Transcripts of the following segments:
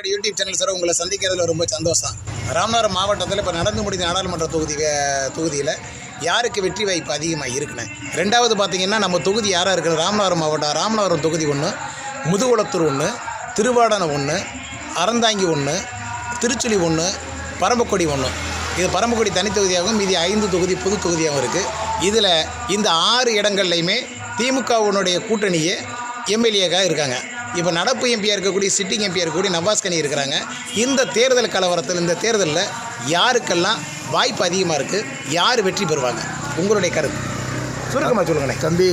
என்னோட YouTube channel sir உங்களை சந்திக்கிறதுல ரொம்ப சந்தோஷம். ராமநாதபுரம் மாவட்டத்தில் இப்போ நடந்து முடிந்த நாடாளுமன்ற தொகுதி தொகுதியில் யாருக்கு வெற்றி வாய்ப்பு அதிகமாக இருக்குண்ணே ரெண்டாவது பார்த்தீங்கன்னா நம்ம தொகுதி யாராக இருக்குது ராமநாதபுரம் மாவட்டம் ராமநாதபுரம் தொகுதி ஒன்று முதுகுளத்தூர் ஒன்று திருவாடனை ஒன்று அறந்தாங்கி ஒன்று திருச்சுழி ஒன்று பரம்பக்குடி ஒன்று இது பரம்பக்குடி தனித்தொகுதியாகவும் மீதி ஐந்து தொகுதி பொது தொகுதியாகவும் இருக்குது இதில் இந்த ஆறு இடங்கள்லையுமே திமுகவினுடைய கூட்டணியே எம்எல்ஏக்காக இருக்காங்க. இப்போ நடப்பு எம்பியாக இருக்கக்கூடிய சிட்டிங் எம்பியாக இருக்கக்கூடிய நவாஸ் கனி இருக்கிறாங்க. இந்த தேர்தல் கலவரத்தில் இந்த தேர்தலில் யாருக்கெல்லாம் வாய்ப்பு அதிகமாக இருக்குது யார் வெற்றி பெறுவாங்க? உங்களுடைய கருத்து. சுருக்கமாக சொல்லுங்கண்ணே தம்பி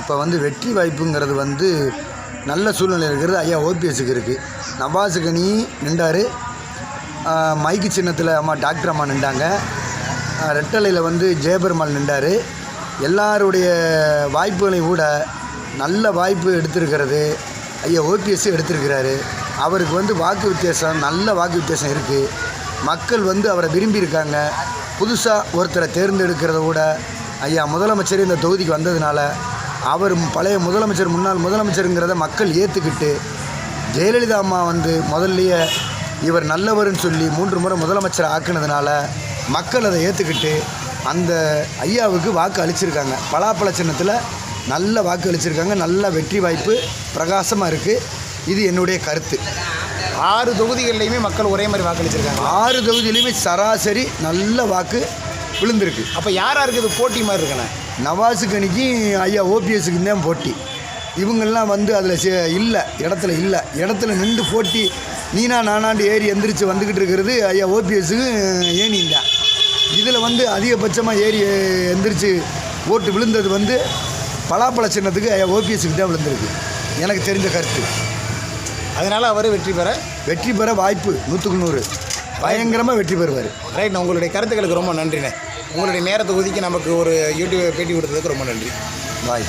இப்போ வந்து வெற்றி வாய்ப்புங்கிறது வந்து நல்ல சூழ்நிலை இருக்கிறது. ஐயா ஓபிஎஸ்க்கு இருக்குது நவாஸ் கனி நின்றார் மைக்கு சின்னத்தில் அம்மா டாக்டர் அம்மா நின்றாங்க. ரெட்டலையில் வந்து ஜெயபெருமாள் நின்றார். எல்லாருடைய வாய்ப்புகளையும் கூட நல்ல வாய்ப்பு எடுத்திருக்கிறது. ஐயா ஓபிஎஸ் எடுத்திருக்கிறாரு. அவருக்கு வந்து வாக்கு வித்தியாசம் நல்ல வாக்கு வித்தியாசம் இருக்குது மக்கள் வந்து அவரை விரும்பியிருக்காங்க புதுசாக ஒருத்தரை தேர்ந்தெடுக்கிறத விட ஐயா முதலமைச்சர் இந்த தொகுதிக்கு வந்ததுனால அவர் பழைய முதலமைச்சர் முன்னாள் முதலமைச்சருங்கிறத மக்கள் ஏற்றுக்கிட்டு ஜெயலலிதா அம்மா வந்து முதல்லையே இவர் நல்லவர்னு சொல்லி மூன்று முறை முதலமைச்சர் ஆக்குனதுனால மக்கள் அதை ஏற்றுக்கிட்டு அந்த ஐயாவுக்கு வாக்கு அளிச்சிருக்காங்க. பலாப்பழ சின்னத்தில் நல்ல வாக்கு அளிச்சிருக்காங்க நல்ல வெற்றி வாய்ப்பு பிரகாசமாக இருக்குது இது என்னுடைய கருத்து. ஆறு தொகுதிகள்லையுமே மக்கள் ஒரே மாதிரி வாக்களிச்சிருக்காங்க ஆறு தொகுதியிலையுமே சராசரி நல்ல வாக்கு விழுந்திருக்கு. அப்போ யாராக இருக்குது? போட்டி மாதிரி இருக்குண்ணே நவாஸுக்கு ஐயா ஓபிஎஸ்க்கு தான் போட்டி. இவங்கெல்லாம் வந்து அதில் இல்லை இடத்துல இல்லை. இடத்துல நின்று போட்டி நீனா நானாண்டு ஏறி எந்திரிச்சு வந்துக்கிட்டு இருக்கிறது ஐயா ஓபிஎஸ்க்கு ஏனியும் தான் இதில் வந்து அதிகபட்சமாக ஏறி எந்திரிச்சு ஓட்டு விழுந்தது வந்து பலாப்பழ சின்னத்துக்கு ஓபிஎஸ்க்கு தான் விழுந்திருக்கு. எனக்கு தெரிஞ்ச கருத்து. அதனால் அவர் வெற்றி பெற? வெற்றி பெற வாய்ப்பு நூற்றுக்கு நூறு. பயங்கரமாக வெற்றி பெறுவார். ரைட் உங்களுடைய கருத்துக்களுக்கு ரொம்ப நன்றிண்ணே. உங்களுடைய நேரத்தை ஒதுக்கி நமக்கு ஒரு யூடியூப் பேட்டி கொடுத்ததுக்கு ரொம்ப நன்றி. வாய்